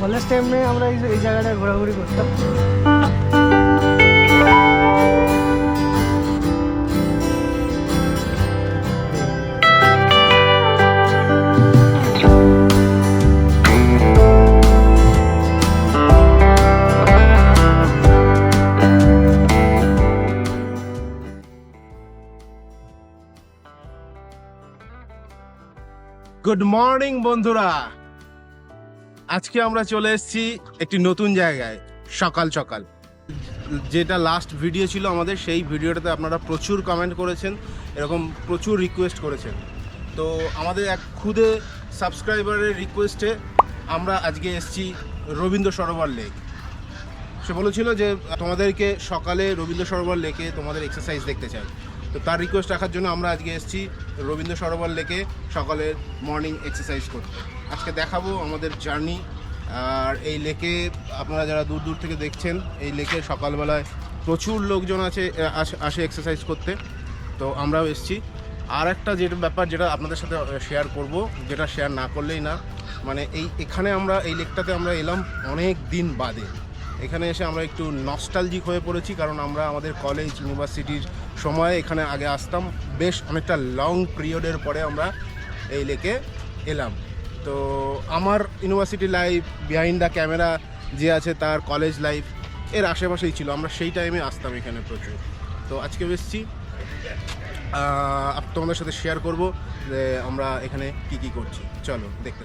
College টাইমে আমরা এই জায়গাটায় ঘোরাঘুরি করতাম গুড মর্নিং বন্ধুরা। আজকে আমরা চলে এসেছি একটি নতুন জায়গায়, সকাল সকাল। যেটা লাস্ট ভিডিও ছিল আমাদের, সেই ভিডিওটাতে আপনারা প্রচুর কমেন্ট করেছেন, এরকম প্রচুর রিকোয়েস্ট করেছেন। তো আমাদের এক খুদে সাবস্ক্রাইবারের রিকোয়েস্টে আমরা আজকে এসেছি রবীন্দ্র সরোবর লেক সে বলেছিল যে, তোমাদেরকে সকালে রবীন্দ্র সরোবর লেকে তোমাদের এক্সারসাইজ দেখতে চাই। তো তার রিকোয়েস্ট রাখার জন্য আমরা আজকে এসেছি রবীন্দ্র সরোবর লেকে সকালের মর্নিং এক্সারসাইজ করতে। আজকে দেখাবো আমাদের জার্নি। আর এই লেকে আপনারা যারা দূর দূর থেকে দেখছেন, এই লেকে সকালবেলায় প্রচুর লোকজন আছে আস- এক্সারসাইজ করতে। তো আমরাও এসেছি। আর একটা যেটা ব্যাপার যেটা আপনাদের সাথে শেয়ার করব, যেটা শেয়ার না করলেই না মানে এই, এখানে আমরা, এই লেকটাতে আমরা এলাম অনেক দিন বাদে। এখানে এসে আমরা একটু নস্টালজিক হয়ে পড়েছি, কারণ আমরা আমাদের কলেজ ইউনিভার্সিটির সময় এখানে আগে আসতাম। বেশ অনেকটা লং পিরিয়ডের পরে আমরা এই লেকে এলাম। তো আমার university life behind the camera যে আছে তার কলেজ লাইফ এর আশেপাশেই ছিল। আমরা সেই টাইমে আসতাম এখানে প্রচুর। তো আজকে এসেছি। তোমাদের সাথে শেয়ার করব যে আমরা এখানে কি কি করছি। চলো, দেখতে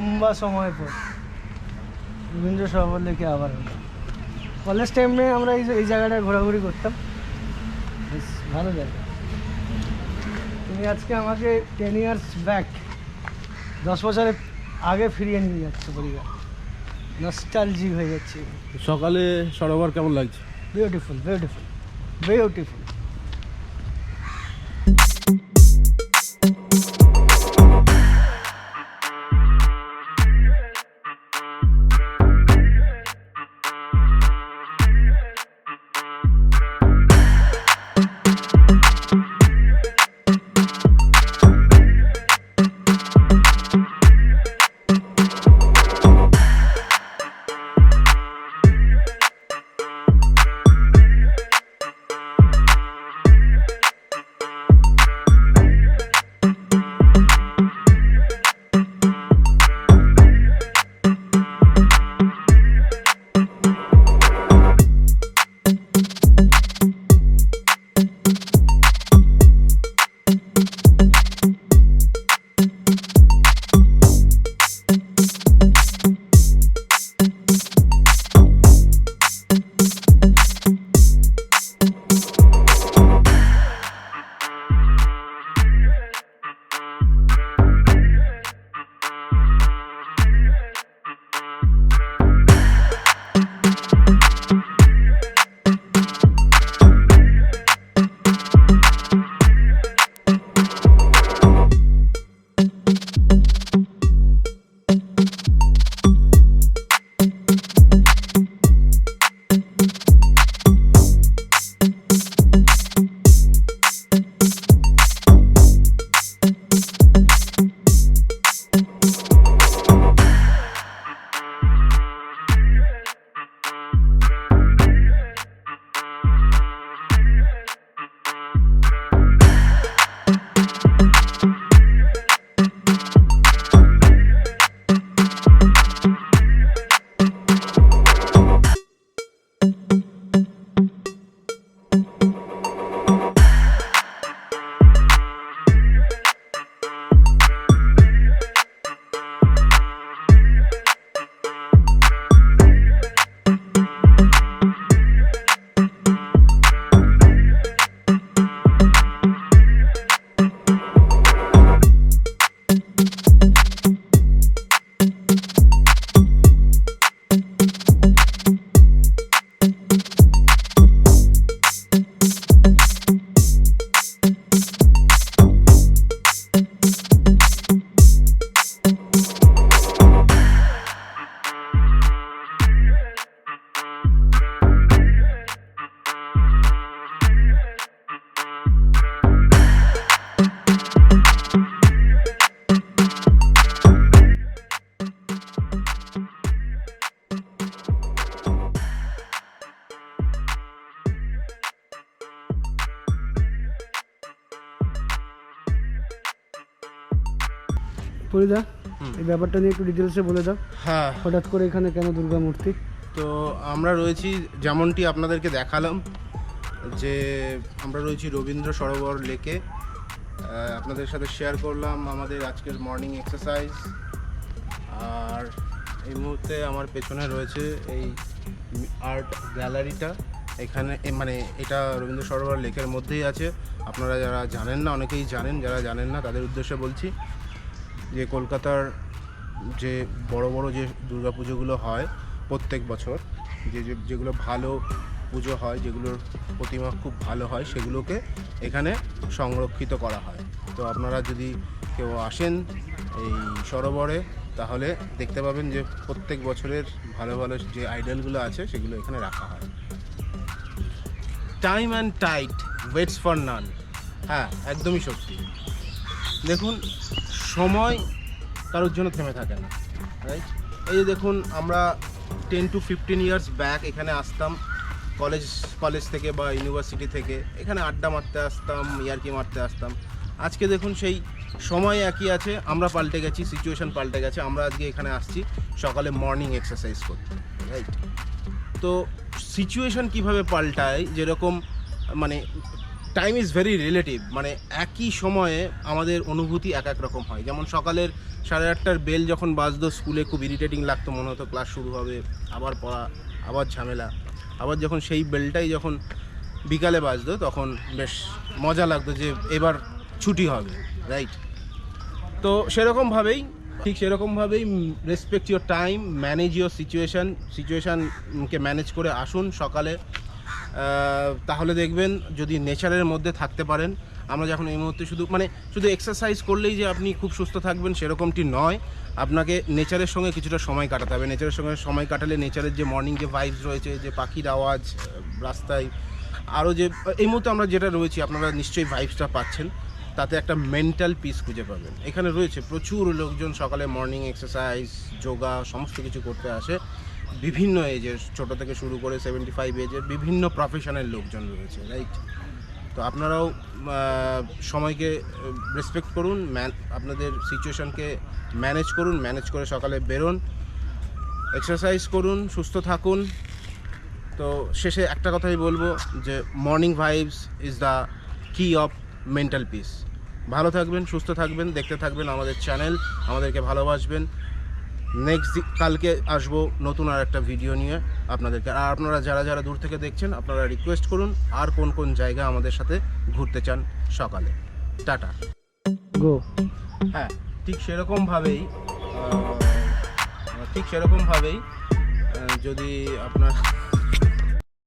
লম্বা সময় পর। রবীন্দ্র সরোবর লেকে আবার হলো। কলেজ টাইমে আমরা এই এই জায়গাটায় ঘোরাঘুরি করতাম। বেশ ভালো জায়গা। তুমি আজকে আমাকে টেন ইয়ার্স ব্যাক দশ বছরের আগে ফিরিয়ে নিয়ে যাচ্ছে পরিবার। নস্টালজি হয়ে যাচ্ছে। সকালে সরোবর কেমন লাগছে? Beautiful beautiful beautiful hmm. এই ব্যাপারটা নিয়ে একটু ডিটেলসে বলে দাও। হ্যাঁ। হঠাৎ করে এখানে কেন দুর্গা মূর্তি? তো আমরা রয়েছি যেমনটি আপনাদেরকে দেখালাম যে আমরা রয়েছি রবীন্দ্র সরোবর লেকে। আপনাদের সাথে শেয়ার করলাম আমাদের আজকের মর্নিং এক্সারসাইজ আর এই মুহূর্তে আমার পেছনে রয়েছে এই আর্ট গ্যালারিটা এখানে মানে এটা রবীন্দ্র সরোবর লেকের মধ্যেই আছে। আপনারা যারা জানেন না অনেকেই জানেন যারা জানেন না তাদের উদ্দেশ্যে বলছি যে কলকাতার যে বড় বড় যে দুর্গাপুজোগুলো হয় প্রত্যেক বছর, যে যে- যেগুলো ভালো পুজো হয়, যেগুলোর প্রতিমা খুব ভালো হয়, সেগুলোকে এখানে সংরক্ষিত করা হয়। তো আপনারা যদি কেউ আসেন এই সরোবরে, তাহলে দেখতে পাবেন যে প্রত্যেক বছরের ভালো ভালো যে আইডলগুলো আছে, সেগুলো এখানে রাখা হয়। Time and tide waits for none হ্যাঁ একদমই সত্যি। দেখুন সময় কারোর জন্য থেমে থাকে না রাইট এই যে দেখুন, আমরা ten to fifteen years back এখানে আসতাম কলেজ কলেজ থেকে বা ইউনিভার্সিটি থেকে। এখানে আড্ডা মারতে আসতাম, ইয়ার্কি মারতে আসতাম। আজকে দেখুন, সেই সময় একই আছে, আমরা পাল্টে গেছি সিচুয়েশান পাল্টে গেছে, আমরা আজকে এখানে আসছি সকালে মর্নিং এক্সারসাইজ করতে রাইট তো সিচুয়েশন কীভাবে পাল্টায়, যেরকম মানে টাইম ইজ ভেরি রিলেটিভ মানে একই সময়ে আমাদের অনুভূতি এক এক রকম হয়। যেমন সকালের সাড়ে আটটার বেল যখন বাজতো, স্কুলে খুব ইরিটেটিং লাগতো, মনে হতো ক্লাস শুরু হবে, আবার পড়া, আবার ঝামেলা। আবার যখন সেই বেলটাই যখন বিকালে বাজতো, তখন বেশ মজা লাগতো যে এবার ছুটি হবে রাইট তো সেরকমভাবেই ঠিক সেরকমভাবেই respect your time manage your situation সিচুয়েশানকে manage করে আসুন সকালে। তাহলে দেখবেন যদি নেচারের মধ্যে থাকতে পারেন, আমরা যখন এই মুহূর্তে শুধু মানে শুধু এক্সারসাইজ করলেই যে আপনি খুব সুস্থ থাকবেন সেরকমটি নয়। আপনাকে নেচারের সঙ্গে কিছুটা সময় কাটাতে হবে। নেচারের সঙ্গে সময় কাটালে নেচারের যে মর্নিং যে ভাইবস রয়েছে, যে পাখির আওয়াজ রাস্তায়, আরও যে এই মুহূর্তে আমরা যেটা রয়েছি, আপনারা নিশ্চয়ই ভাইবসটা পাচ্ছেন। তাতে একটা মেন্টাল পিস খুঁজে পাবেন। এখানে রয়েছে প্রচুর লোকজন সকালে মর্নিং এক্সারসাইজ যোগা, সমস্ত কিছু করতে আসে। বিভিন্ন এজের ছোট থেকে শুরু করে সেভেন্টি ফাইভ এজের বিভিন্ন প্রফেশনের লোকজন রয়েছে রাইট তো আপনারাও সময়কে রেসপেক্ট করুন ম্যান আপনাদের সিচুয়েশনকে ম্যানেজ করুন ম্যানেজ করে সকালে বেরোন এক্সারসাইজ করুন, সুস্থ থাকুন। তো শেষে একটা কথাই বলব যে morning vibes is the key of mental peace ভালো থাকবেন, সুস্থ থাকবেন, দেখতে থাকবেন আমাদের চ্যানেল আমাদেরকে ভালোবাসবেন। নেক্সট কালকে আসব নতুন আর একটা ভিডিও নিয়ে আপনাদেরকে। আর আপনারা যারা যারা দূর থেকে দেখছেন আপনারা রিকোয়েস্ট করুন আর কোন কোন জায়গা আমাদের সাথে ঘুরতে চান সকালে। টাটা। গো হ্যাঁ ঠিক সেরকমভাবেই ঠিক সেরকমভাবেই যদি আপনার